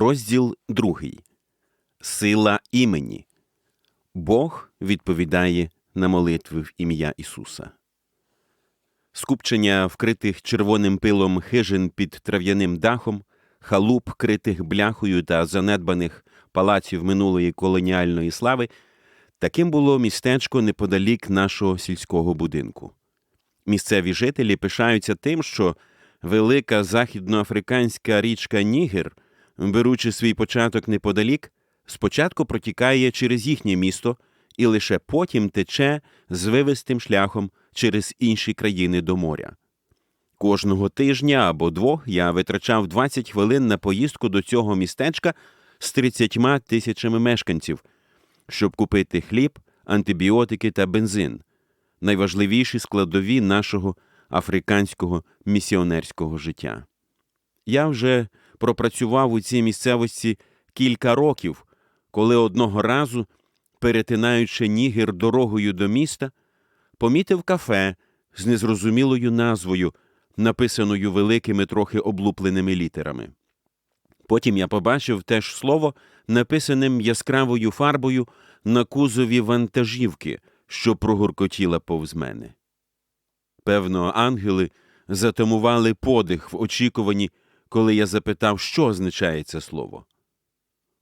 Розділ другий. Сила імені. Бог відповідає на молитви в ім'я Ісуса. Скупчення вкритих червоним пилом хижин під трав'яним дахом, халуп, критих бляхою та занедбаних палаців минулої колоніальної слави, таким було містечко неподалік нашого сільського будинку. Місцеві жителі пишаються тим, що велика західноафриканська річка Нігер, беручи свій початок неподалік, спочатку протікає через їхнє місто і лише потім тече звивистим шляхом через інші країни до моря. Кожного тижня або двох я витрачав 20 хвилин на поїздку до цього містечка з 30 тисячами мешканців, щоб купити хліб, антибіотики та бензин найважливіші складові нашого африканського місіонерського життя. Я вже пропрацював у цій місцевості кілька років, коли одного разу, перетинаючи нігер дорогою до міста, помітив кафе з незрозумілою назвою, написаною великими трохи облупленими літерами. Потім я побачив теж слово, написаним яскравою фарбою на кузові вантажівки, що прогуркотіла повз мене. Певно, ангели затамували подих в очікуванні, коли я запитав, що означає це слово.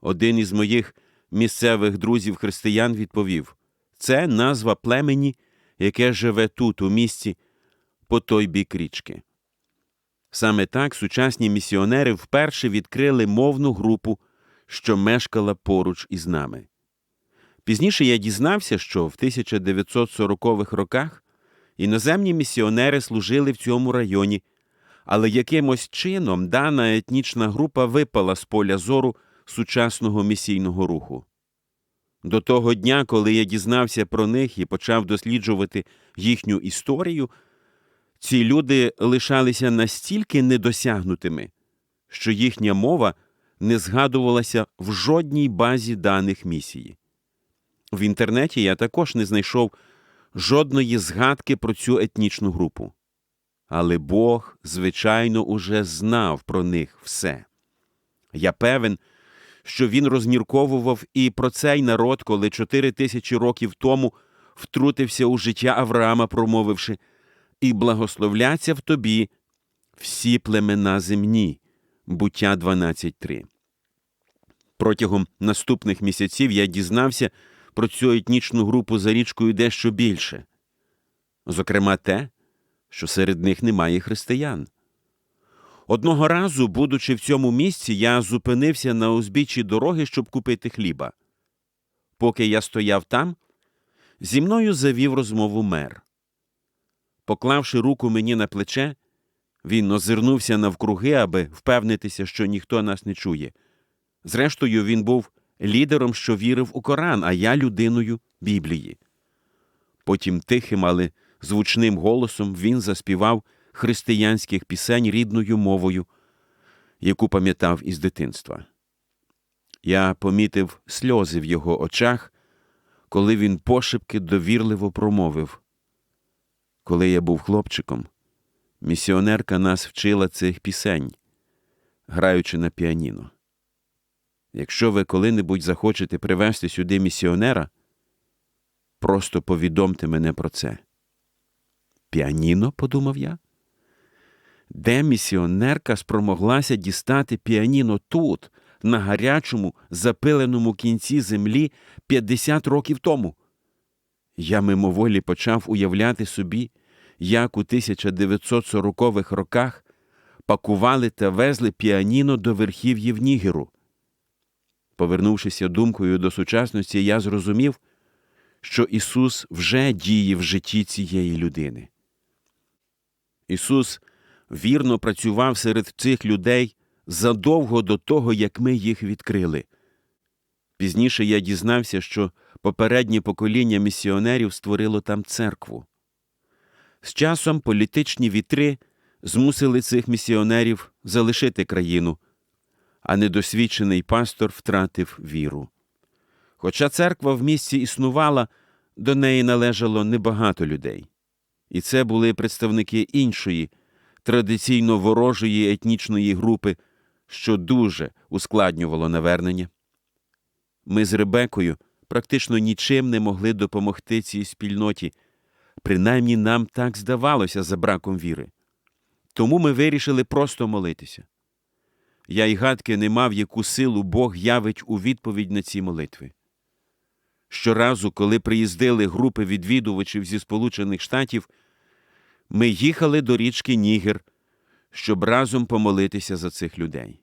Один із моїх місцевих друзів християн відповів це назва племені, яке живе тут, у місті, по той бік річки. Саме так сучасні місіонери вперше відкрили мовну групу, що мешкала поруч із нами. Пізніше я дізнався, що в 1940-х роках іноземні місіонери служили в цьому районі, але якимось чином дана етнічна група випала з поля зору сучасного місійного руху. До того дня, коли я дізнався про них і почав досліджувати їхню історію, ці люди лишалися настільки недосягнутими, що їхня мова не згадувалася в жодній базі даних місії. В інтернеті я також не знайшов жодної згадки про цю етнічну групу. Але Бог, звичайно, уже знав про них все. Я певен, що він розмірковував і про цей народ, коли чотири тисячі років тому втрутився у життя Авраама, промовивши і благословляться в тобі всі племена земні. Буття 12.3. Протягом наступних місяців я дізнався про цю етнічну групу за річкою дещо більше. Зокрема, те, що серед них немає християн. Одного разу, будучи в цьому місці, я зупинився на узбіччі дороги, щоб купити хліба. Поки я стояв там, зі мною завів розмову мер. Поклавши руку мені на плече, він озирнувся навкруги, аби впевнитися, що ніхто нас не чує. Зрештою, він був лідером, що вірив у Коран, а я людиною Біблії. Потім тихим, але звучним голосом він заспівав християнських пісень рідною мовою, яку пам'ятав із дитинства. Я помітив сльози в його очах, коли він пошепки довірливо промовив. Коли я був хлопчиком, місіонерка нас вчила цих пісень, граючи на піаніно. Якщо ви коли-небудь захочете привезти сюди місіонера, просто повідомте мене про це. Піаніно, подумав я. Де місіонерка спромоглася дістати піаніно тут, на гарячому, запиленому кінці землі 50 років тому? Я мимоволі почав уявляти собі, як у 1940-х роках пакували та везли піаніно до верхів'їв Нігеру. Повернувшися думкою до сучасності, я зрозумів, що Ісус вже діє в житті цієї людини. Ісус вірно працював серед цих людей задовго до того, як ми їх відкрили. Пізніше я дізнався, що попереднє покоління місіонерів створило там церкву. З часом політичні вітри змусили цих місіонерів залишити країну а недосвідчений пастор втратив віру. Хоча церква в місті існувала, до неї належало небагато людей, і це були представники іншої, традиційно ворожої етнічної групи, що дуже ускладнювало навернення. Ми з Ребекою практично нічим не могли допомогти цій спільноті, принаймні нам так здавалося за браком віри. Тому ми вирішили просто молитися. Я й гадки не мав, яку силу Бог явить у відповідь на ці молитви. Щоразу, коли приїздили групи відвідувачів зі Сполучених Штатів, ми їхали до річки Нігер, щоб разом помолитися за цих людей.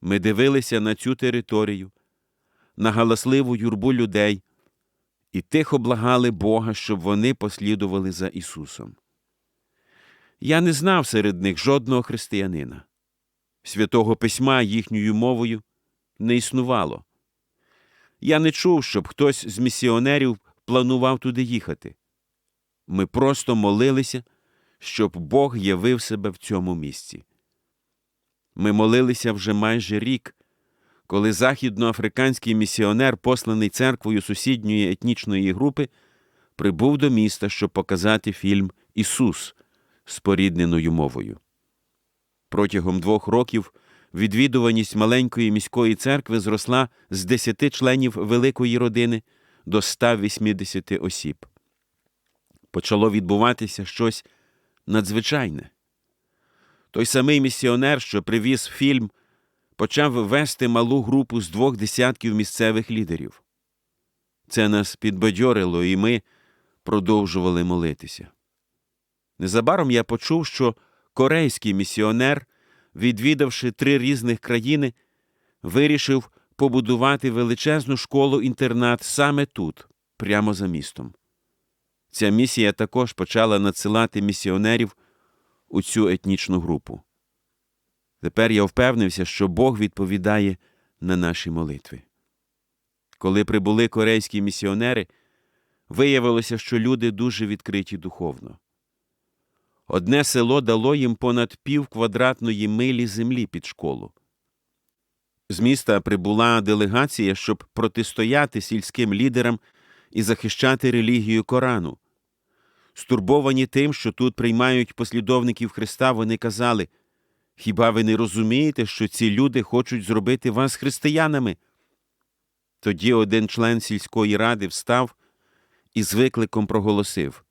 Ми дивилися на цю територію, на галасливу юрбу людей і тихо благали Бога, щоб вони послідували за Ісусом. Я не знав серед них жодного християнина. Святого письма їхньою мовою не існувало. Я не чув, щоб хтось з місіонерів планував туди їхати. Ми просто молилися, щоб Бог явив себе в цьому місці. Ми молилися вже майже рік, коли західноафриканський місіонер, посланий церквою сусідньої етнічної групи, прибув до міста, щоб показати фільм Ісус спорідненою мовою. Протягом двох років відвідуваність маленької міської церкви зросла з 10 членів великої родини до 180 осіб. Почало відбуватися щось надзвичайне. Той самий місіонер, що привіз фільм, почав вести малу групу з двох десятків місцевих лідерів. Це нас підбадьорило, і ми продовжували молитися. Незабаром я почув, що корейський місіонер, відвідавши три різних країни, вирішив побудувати величезну школу-інтернат саме тут, прямо за містом. Ця місія також почала надсилати місіонерів у цю етнічну групу. Тепер я впевнився, що Бог відповідає на наші молитви. Коли прибули корейські місіонери, виявилося, що люди дуже відкриті духовно. Одне село дало їм понад пів квадратної милі землі під школу. З міста прибула делегація, щоб протистояти сільським лідерам і захищати релігію Корану. Стурбовані тим, що тут приймають послідовників Христа, вони казали Хіба ви не розумієте, що ці люди хочуть зробити вас християнами? Тоді один член сільської ради встав і з викликом проголосив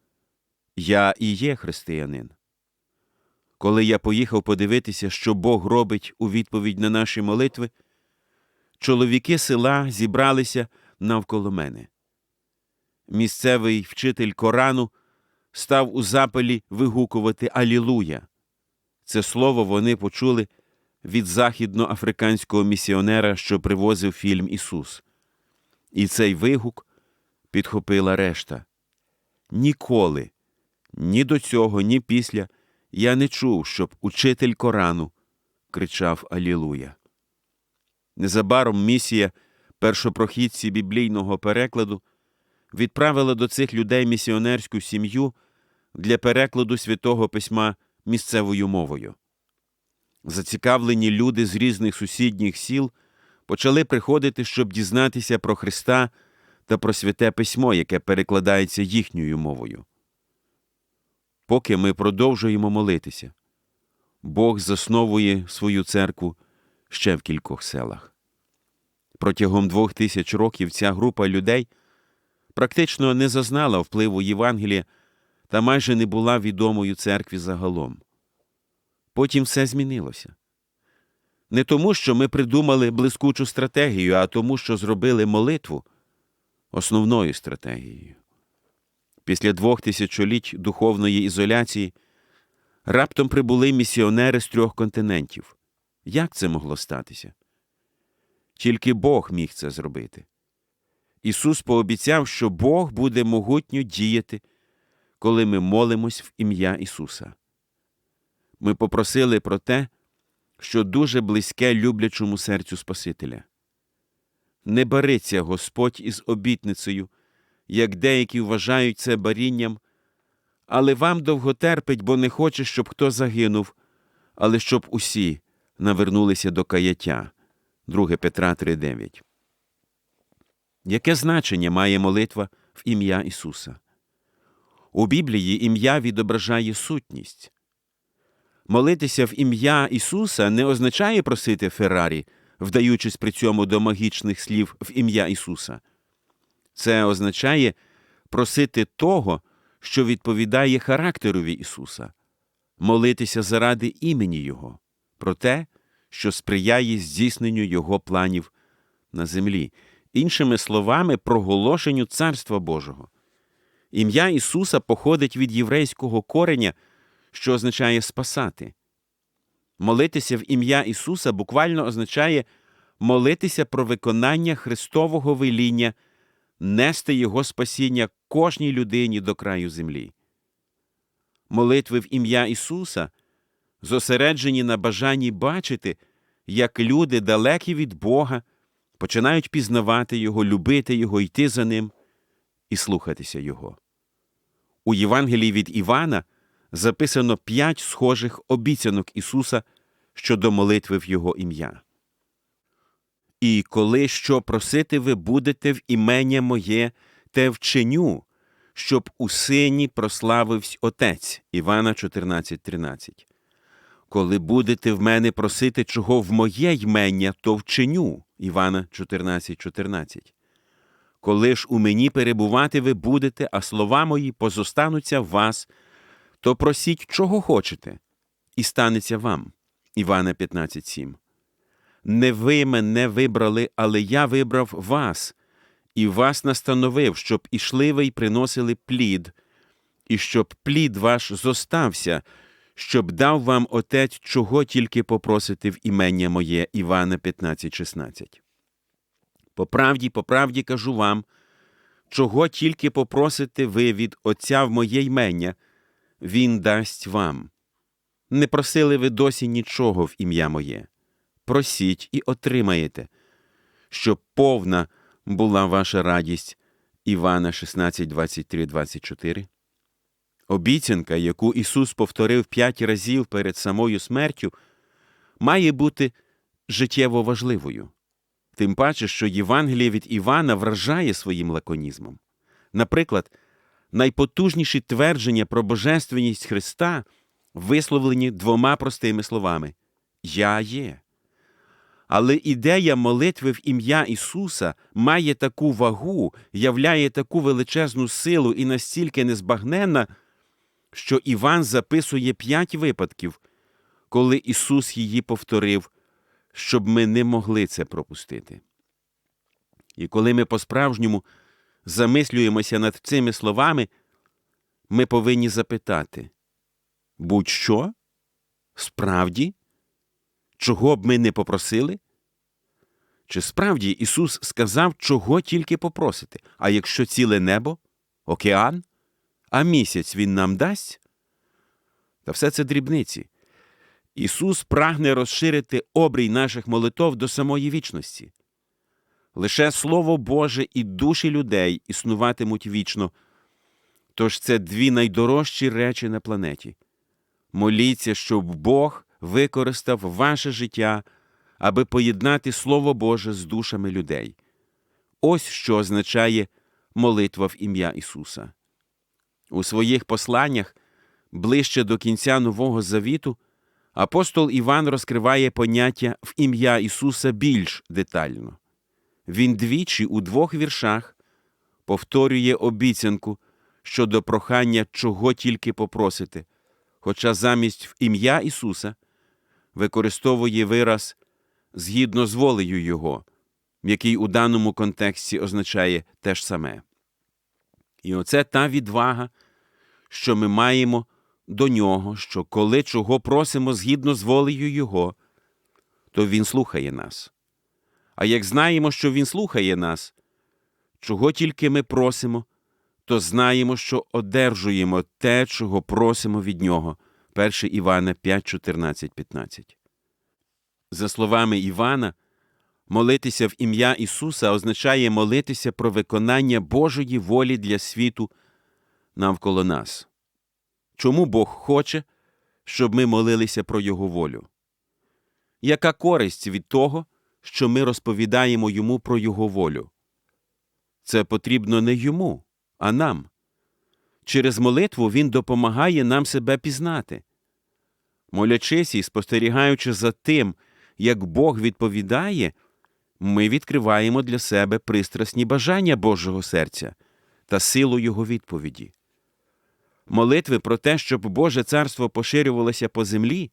Я і є християнин. Коли я поїхав подивитися, що Бог робить у відповідь на наші молитви, чоловіки села зібралися навколо мене. Місцевий вчитель Корану став у запалі вигукувати Алілуя. Це слово вони почули від західноафриканського місіонера, що привозив фільм Ісус. І цей вигук підхопила решта. Ніколи, ні до цього, ні після я не чув, щоб учитель Корану кричав Алілуя. Незабаром місія першопрохідці біблійного перекладу відправила до цих людей місіонерську сім'ю для перекладу святого письма місцевою мовою. Зацікавлені люди з різних сусідніх сіл почали приходити, щоб дізнатися про Христа та про святе письмо, яке перекладається їхньою мовою. Поки ми продовжуємо молитися, Бог засновує свою церкву ще в кількох селах. Протягом двох тисяч років ця група людей практично не зазнала впливу Євангелія та майже не була відомою церкві загалом. Потім все змінилося. Не тому, що ми придумали блискучу стратегію, а тому, що зробили молитву основною стратегією. Після двох тисячоліть духовної ізоляції раптом прибули місіонери з трьох континентів. Як це могло статися? Тільки Бог міг це зробити. Ісус пообіцяв, що Бог буде могутньо діяти, коли ми молимось в ім'я Ісуса. Ми попросили про те, що дуже близьке люблячому серцю Спасителя. Не бариться Господь із обітницею, як деякі вважають це барінням, але вам довго терпить, бо не хоче, щоб хто загинув, але щоб усі навернулися до каяття. 2 Петра 3:9. Яке значення має молитва в ім'я Ісуса? У Біблії ім'я відображає сутність. Молитися в ім'я Ісуса не означає просити Феррарі, вдаючись при цьому до магічних слів в ім'я Ісуса. Це означає просити того, що відповідає характерові Ісуса, молитися заради імені Його, про те, що сприяє здійсненню Його планів на землі, іншими словами, проголошенню Царства Божого. Ім'я Ісуса походить від єврейського кореня, що означає спасати. Молитися в ім'я Ісуса буквально означає молитися про виконання Христового веління, нести Його спасіння кожній людині до краю землі. Молитви в ім'я Ісуса зосереджені на бажанні бачити, як люди, далекі від Бога, починають пізнавати Його, любити Його, йти за Ним і слухатися Його. У Євангелії від Івана записано п'ять схожих обіцянок Ісуса щодо молитви в Його ім'я. І коли що просити ви будете в імення моє, те вченю, щоб у сині прославився Отець Івана 14.13. Коли будете в мене просити чого в моє ймення, то вченю Івана 14.14. 14. Коли ж у мені перебувати ви будете, а слова мої позостануться в вас, то просіть, чого хочете, і станеться вам. Івана 15.7. Не ви мене вибрали, але я вибрав вас, і вас настановив, щоб ішли ви й приносили плід, і щоб плід ваш зостався, щоб дав вам Отець, чого тільки попросити в імення моє Івана 15.16. По правді, по правді кажу вам, чого тільки попросите ви від Отця в моє ймення, Він дасть вам. Не просили ви досі нічого в ім'я моє. Просіть і отримаєте, щоб повна була ваша радість. Івана 16, 23, 24. Обіцянка, яку Ісус повторив п'ять разів перед самою смертю, має бути життєво важливою. Тим паче, що Євангеліє від Івана вражає своїм лаконізмом. Наприклад, найпотужніші твердження про божественність Христа висловлені двома простими словами Я є. Але ідея молитви в ім'я Ісуса має таку вагу, являє таку величезну силу і настільки незбагненна, що Іван записує п'ять випадків, коли Ісус її повторив, щоб ми не могли це пропустити. І коли ми по-справжньому замислюємося над цими словами, ми повинні запитати будь-що? Справді? Чого б ми не попросили? Чи справді Ісус сказав, чого тільки попросити, а якщо ціле небо, океан, а місяць Він нам дасть? Та все це дрібниці. Ісус прагне розширити обрій наших молитов до самої вічності. Лише Слово Боже і душі людей існуватимуть вічно. Тож це дві найдорожчі речі на планеті. Моліться, щоб Бог використав ваше життя, аби поєднати Слово Боже з душами людей. Ось що означає молитва в ім'я Ісуса. У своїх посланнях, ближче до кінця Нового Завіту, апостол Іван розкриває поняття в ім'я Ісуса більш детально. Він двічі у двох віршах повторює обіцянку щодо прохання, чого тільки попросити, хоча замість в ім'я Ісуса використовує вираз згідно з волею Його, який у даному контексті означає те ж саме. І оце та відвага, що ми маємо до нього, що коли чого просимо згідно з волею Його, то Він слухає нас. А як знаємо, що Він слухає нас, чого тільки ми просимо, то знаємо, що одержуємо те, чого просимо від Нього. 1 Івана 5, 14, 15. За словами Івана, молитися в ім'я Ісуса означає молитися про виконання Божої волі для світу навколо нас. Чому Бог хоче, щоб ми молилися про Його волю? Яка користь від того, що ми розповідаємо йому про Його волю? Це потрібно не йому, а нам. Через молитву Він допомагає нам себе пізнати. Молячись і спостерігаючи за тим, як Бог відповідає, ми відкриваємо для себе пристрасні бажання Божого серця та силу Його відповіді. Молитви про те, щоб Боже царство поширювалося по землі,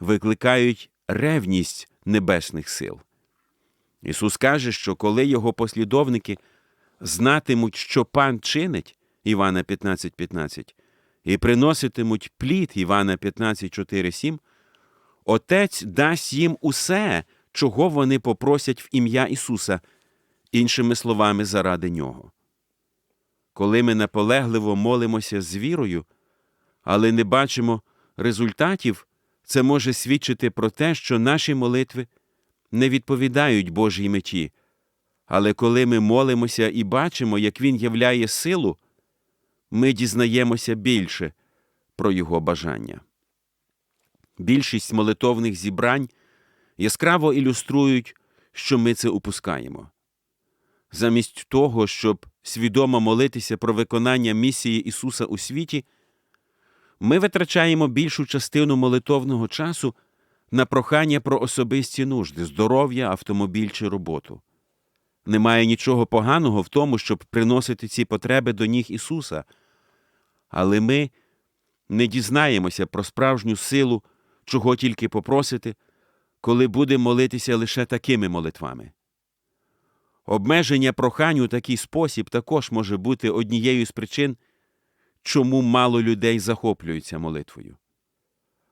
викликають ревність небесних сил. Ісус каже, що коли Його послідовники знатимуть, що Пан чинить Івана 15,15, 15, і приноситимуть плід Івана 15, 4, 7, Отець дасть їм усе, чого вони попросять в ім'я Ісуса, іншими словами, заради Нього. Коли ми наполегливо молимося з вірою, але не бачимо результатів, це може свідчити про те, що наші молитви не відповідають Божій меті. Але коли ми молимося і бачимо, як Він являє силу, ми дізнаємося більше про Його бажання. Більшість молитовних зібрань яскраво ілюструють, що ми це упускаємо. Замість того, щоб свідомо молитися про виконання місії Ісуса у світі, ми витрачаємо більшу частину молитовного часу на прохання про особисті нужди, здоров'я, автомобіль чи роботу. Немає нічого поганого в тому, щоб приносити ці потреби до ніг Ісуса, але ми не дізнаємося про справжню силу, чого тільки попросити, коли будемо молитися лише такими молитвами. Обмеження прохань у такий спосіб також може бути однією з причин, чому мало людей захоплюються молитвою.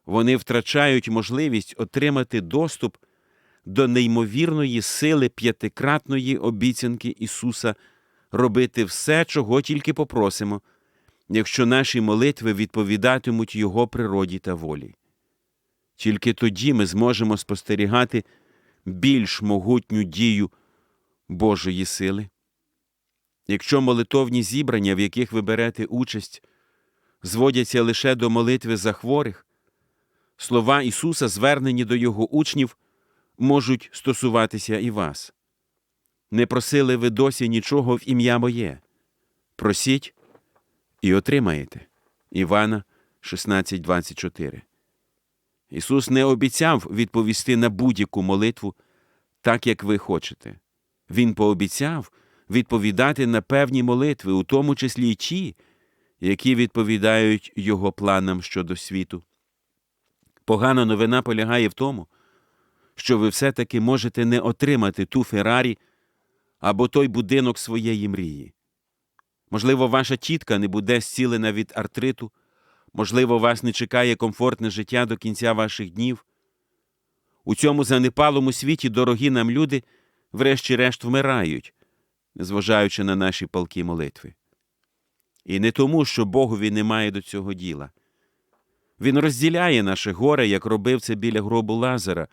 Вони втрачають можливість отримати доступ до неймовірної сили п'ятикратної обіцянки Ісуса робити все, чого тільки попросимо, якщо наші молитви відповідатимуть Його природі та волі. Тільки тоді ми зможемо спостерігати більш могутню дію Божої сили. Якщо молитовні зібрання, в яких ви берете участь, зводяться лише до молитви за хворих, слова Ісуса, звернені до Його учнів, можуть стосуватися і вас. Не просили ви досі нічого в ім'я моє. Просіть і отримаєте. Івана 16,24 Ісус не обіцяв відповісти на будь-яку молитву так, як ви хочете. Він пообіцяв відповідати на певні молитви, у тому числі й ті, які відповідають Його планам щодо світу. Погана новина полягає в тому, що ви все-таки можете не отримати ту Феррарі або той будинок своєї мрії. Можливо, ваша тітка не буде зцілена від артриту, можливо, вас не чекає комфортне життя до кінця ваших днів. У цьому занепалому світі дорогі нам люди, врешті-решт, вмирають, незважаючи на наші палкі молитви. І не тому, що Богові немає до цього діла. Він розділяє наше горе, як робив це біля гробу Лазара,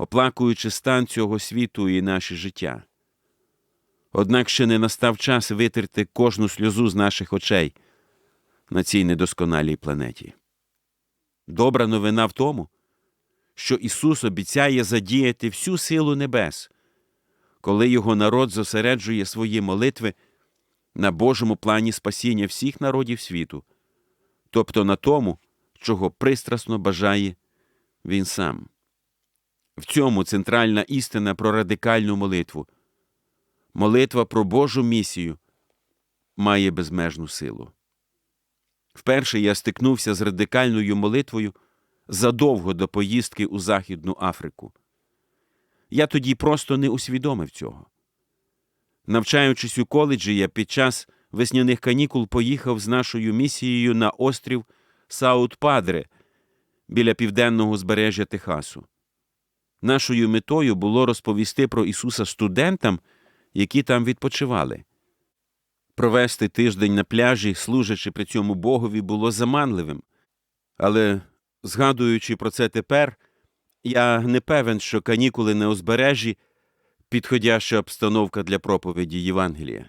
оплакуючи стан цього світу і наше життя. Однак ще не настав час витерти кожну сльозу з наших очей на цій недосконалій планеті. Добра новина в тому, що Ісус обіцяє задіяти всю силу небес, коли Його народ зосереджує свої молитви на Божому плані спасіння всіх народів світу, тобто на тому, чого пристрасно бажає Він сам. В цьому центральна істина про радикальну молитву. Молитва про Божу місію має безмежну силу. Вперше я стикнувся з радикальною молитвою задовго до поїздки у Західну Африку. Я тоді просто не усвідомив цього. Навчаючись у коледжі, я під час весняних канікул поїхав з нашою місією на острів Саут Падре біля південного збережжя Техасу. Нашою метою було розповісти про Ісуса студентам, які там відпочивали. Провести тиждень на пляжі, служачи при цьому Богові, було заманливим. Але, згадуючи про це тепер, я не певен, що канікули на узбережжі підходяща обстановка для проповіді Євангелія.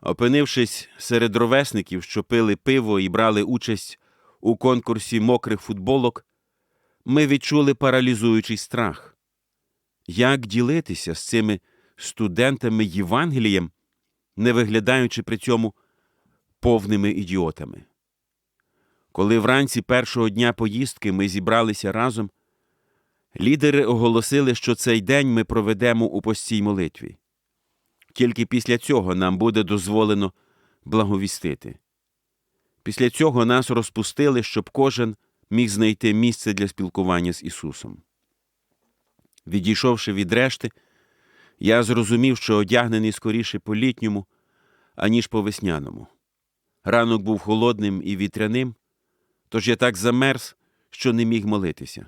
Опинившись серед ровесників, що пили пиво і брали участь у конкурсі мокрих футболок, ми відчули паралізуючий страх. Як ділитися з цими студентами Євангелієм, не виглядаючи при цьому повними ідіотами? Коли вранці першого дня поїздки ми зібралися разом, лідери оголосили, що цей день ми проведемо у постій молитві. Тільки після цього нам буде дозволено благовістити. Після цього нас розпустили, щоб кожен міг знайти місце для спілкування з Ісусом. Відійшовши від решти, я зрозумів, що одягнений скоріше по літньому, аніж по весняному. Ранок був холодним і вітряним, тож я так замерз, що не міг молитися.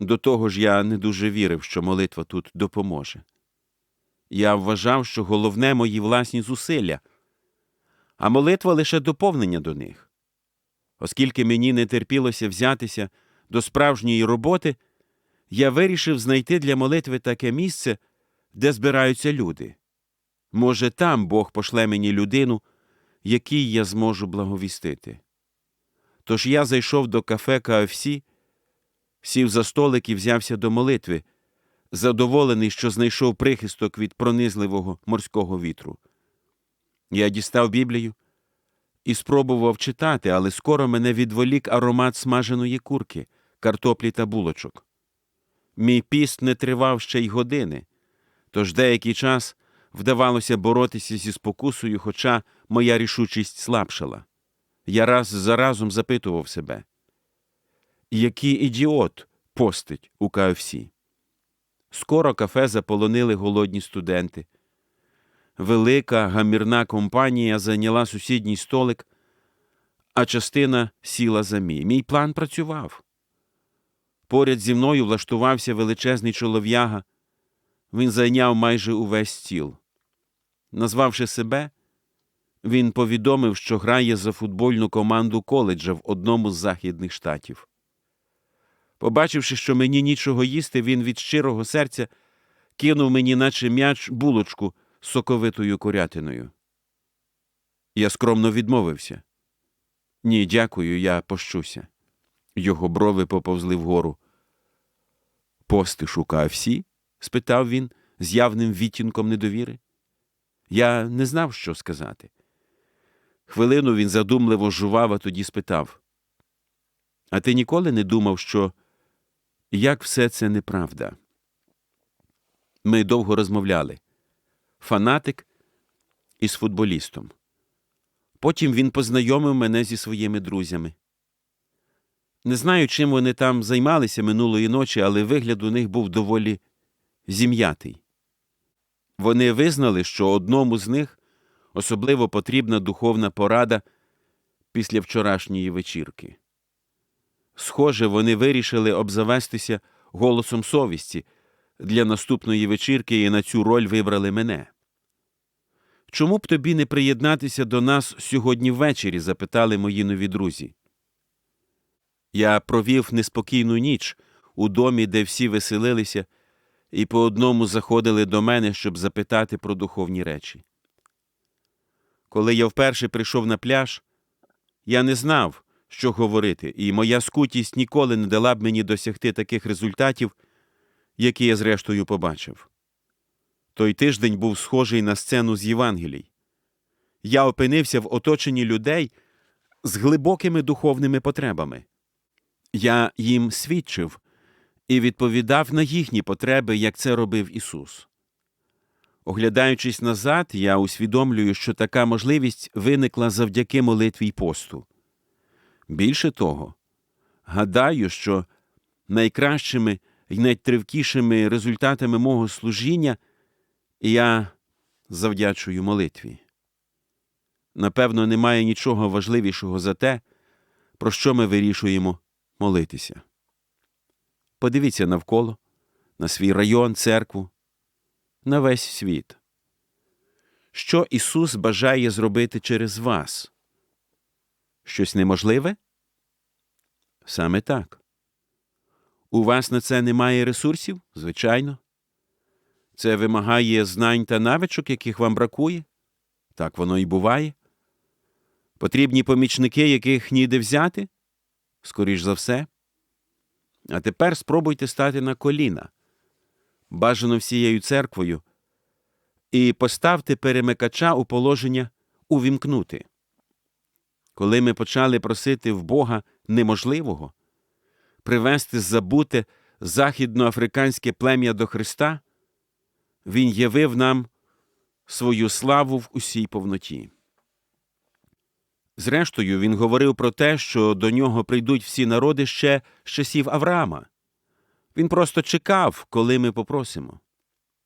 До того ж, я не дуже вірив, що молитва тут допоможе. Я вважав, що головне мої власні зусилля, а молитва лише доповнення до них. Оскільки мені не терпілося взятися до справжньої роботи, я вирішив знайти для молитви таке місце, де збираються люди. Може, там Бог пошле мені людину, якій я зможу благовістити. Тож я зайшов до кафе КФС, сів за столик і взявся до молитви, задоволений, що знайшов прихисток від пронизливого морського вітру. Я дістав Біблію і спробував читати, але скоро мене відволік аромат смаженої курки, картоплі та булочок. Мій піст не тривав ще й години, тож деякий час вдавалося боротися зі спокусою, хоча моя рішучість слабшала. Я раз за разом запитував себе, який ідіот постить у КФС. Скоро кафе заполонили голодні студенти. Велика гамірна компанія зайняла сусідній столик, а частина сіла за мій. Мій план працював. Поряд зі мною влаштувався величезний чолов'яга. Він зайняв майже увесь стіл. Назвавши себе, він повідомив, що грає за футбольну команду коледжа в одному з західних штатів. Побачивши, що мені нічого їсти, він від щирого серця кинув мені, наче м'яч, булочку соковитою курятиною. Я скромно відмовився. Ні, дякую, я пощуся. Його брови поповзли вгору. Пости шукав всі? спитав він з явним відтінком недовіри. Я не знав, що сказати. Хвилину він задумливо жував, а тоді спитав. А ти ніколи не думав, що як все це неправда? Ми довго розмовляли. Фанатик із футболістом. Потім він познайомив мене зі своїми друзями. Не знаю, чим вони там займалися минулої ночі, але вигляд у них був доволі зім'ятий. Вони визнали, що одному з них особливо потрібна духовна порада після вчорашньої вечірки. Схоже, вони вирішили обзавестися голосом совісті для наступної вечірки і на цю роль вибрали мене. Чому б тобі не приєднатися до нас сьогодні ввечері? запитали мої нові друзі. Я провів неспокійну ніч у домі, де всі веселилися, і по одному заходили до мене, щоб запитати про духовні речі. Коли я вперше прийшов на пляж, я не знав, що говорити, і моя скутість ніколи не дала б мені досягти таких результатів, які я зрештою побачив. Той тиждень був схожий на сцену з Євангелій. Я опинився в оточенні людей з глибокими духовними потребами. Я їм свідчив і відповідав на їхні потреби, як це робив Ісус. Оглядаючись назад, я усвідомлюю, що така можливість виникла завдяки молитві й посту. Більше того, гадаю, що найкращими і найтривкішими результатами мого служіння я завдячую молитві. Напевно, немає нічого важливішого за те, про що ми вирішуємо молитися. Подивіться навколо, на свій район, церкву, на весь світ. Що Ісус бажає зробити через вас? Щось неможливе? Саме так. У вас на це немає ресурсів? Звичайно. Це вимагає знань та навичок, яких вам бракує? Так воно і буває. Потрібні помічники, яких ніде взяти? Скоріш за все. А тепер спробуйте стати на коліна, бажано всією церквою, і поставте перемикача у положення увімкнути. коли ми почали просити в Бога неможливого, привести забуте західноафриканське плем'я до Христа, Він явив нам свою славу в усій повноті. Зрештою, він говорив про те, що до нього прийдуть всі народи ще з часів Авраама. Він просто чекав, коли ми попросимо.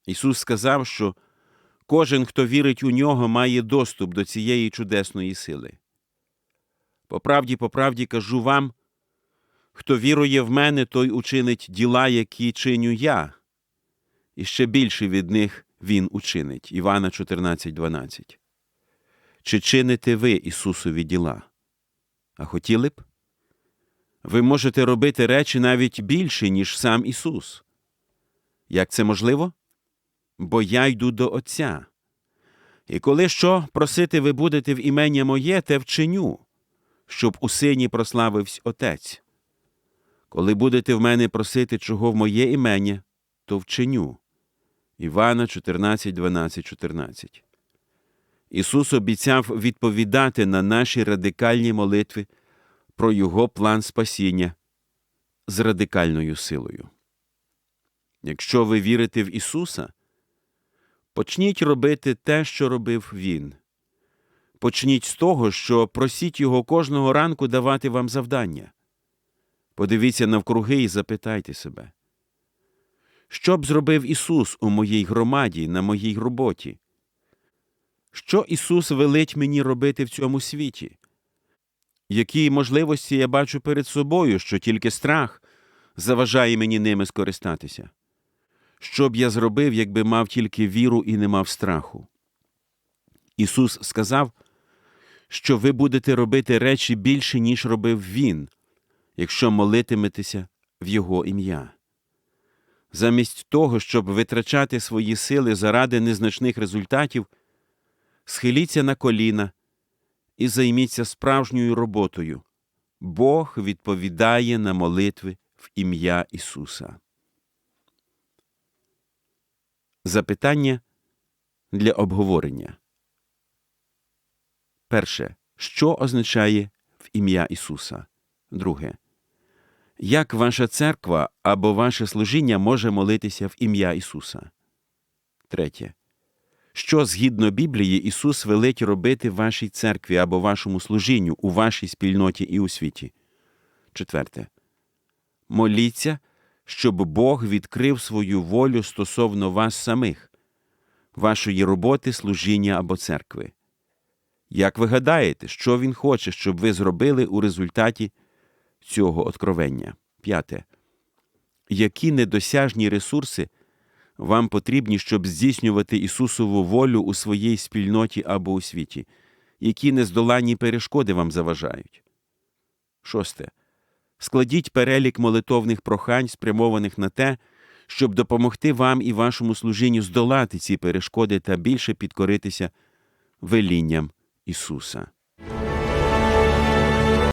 Ісус сказав, що кожен, хто вірить у нього, має доступ до цієї чудесної сили. По правді, по правді кажу вам, хто вірує в мене, той учинить діла, які чиню я, і ще більше від них він учинить. Івана 14,12. Чи чините ви Ісусові діла? А хотіли б? Ви можете робити речі навіть більше, ніж сам Ісус. Як це можливо? Бо я йду до Отця. І коли що просити ви будете в імення моє, те вчиню, щоб у сині прославився Отець. Коли будете в мене просити чого в моє імення, то вчиню. Івана 14, 12, 14. Ісус обіцяв відповідати на наші радикальні молитви про Його план спасіння з радикальною силою. Якщо ви вірите в Ісуса, почніть робити те, що робив Він. Почніть з того, що просіть Його кожного ранку давати вам завдання. Подивіться навкруги і запитайте себе, що б зробив Ісус у моїй громаді, на моїй роботі? Що Ісус велить мені робити в цьому світі? Які можливості я бачу перед собою, що тільки страх заважає мені ними скористатися? Що б я зробив, якби мав тільки віру і не мав страху? Ісус сказав, що ви будете робити речі більше, ніж робив Він, якщо молитиметеся в Його ім'я. Замість того, щоб витрачати свої сили заради незначних результатів, схиліться на коліна і займіться справжньою роботою. Бог відповідає на молитви в ім'я Ісуса. Запитання для обговорення. Перше. Що означає в ім'я Ісуса? Друге. Як ваша церква або ваше служіння може молитися в ім'я Ісуса? Третє. Що згідно Біблії Ісус велить робити вашій церкві або вашому служінню у вашій спільноті і у світі? Четверте. Моліться, щоб Бог відкрив свою волю стосовно вас самих, вашої роботи, служіння або церкви. Як ви гадаєте, що Він хоче, щоб ви зробили у результаті цього откровення? П'яте. Які недосяжні ресурси вам потрібні, щоб здійснювати Ісусову волю у своїй спільноті або у світі? Які нездоланні перешкоди вам заважають? Шосте. Складіть перелік молитовних прохань, спрямованих на те, щоб допомогти вам і вашому служінню здолати ці перешкоди та більше підкоритися велінням Ісуса.